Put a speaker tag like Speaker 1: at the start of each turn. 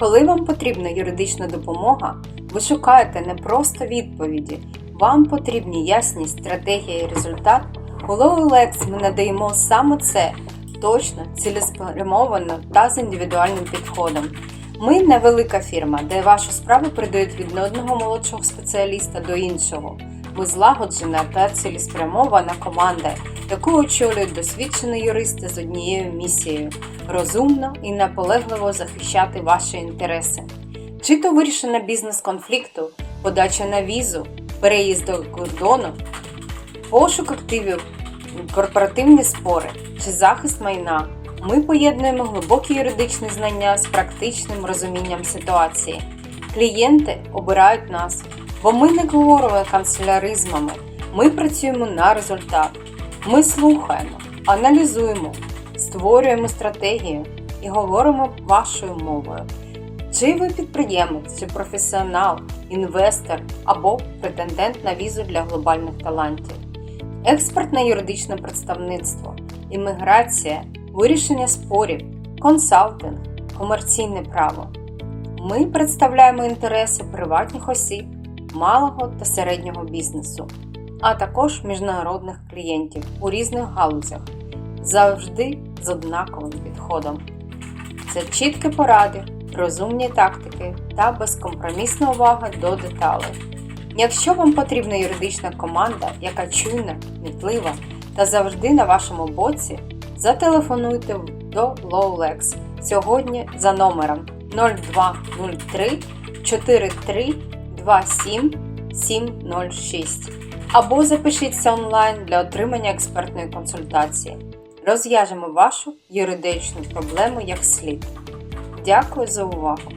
Speaker 1: Коли вам потрібна юридична допомога, ви шукаєте не просто відповіді, вам потрібні ясність, стратегія і результат. У LowLex ми надаємо саме це точно, цілеспрямовано та з індивідуальним підходом. Ми невелика фірма, де вашу справу передають від одного молодшого спеціаліста до іншого. Ми злагоджена та цілеспрямована команда, яку очолюють досвідчені юристи з однією місією розумно і наполегливо захищати ваші інтереси. Чи то вирішення бізнес-конфлікту, подача на візу, переїзд до кордону, пошук активів, корпоративні спори чи захист майна. Ми поєднуємо глибокі юридичні знання з практичним розумінням ситуації. Клієнти обирають нас, бо ми не говоримо канцеляризмами, ми працюємо на результат. Ми слухаємо, аналізуємо, створюємо стратегію і говоримо вашою мовою. Чи ви підприємець, чи професіонал, інвестор або претендент на візу для глобальних талантів, експертне юридичне представництво, імміграція, вирішення спорів, консалтинг, комерційне право. Ми представляємо інтереси приватних осіб, малого та середнього бізнесу, а також міжнародних клієнтів у різних галузях, завжди з однаковим підходом. Це чіткі поради, розумні тактики та безкомпромісна увага до деталей. Якщо вам потрібна юридична команда, яка чуйна, кмітлива та завжди на вашому боці, зателефонуйте до LowLex сьогодні за номером 0203 43 27 706 або запишіться онлайн для отримання експертної консультації. Розв'яжемо вашу юридичну проблему як слід. Дякую за увагу!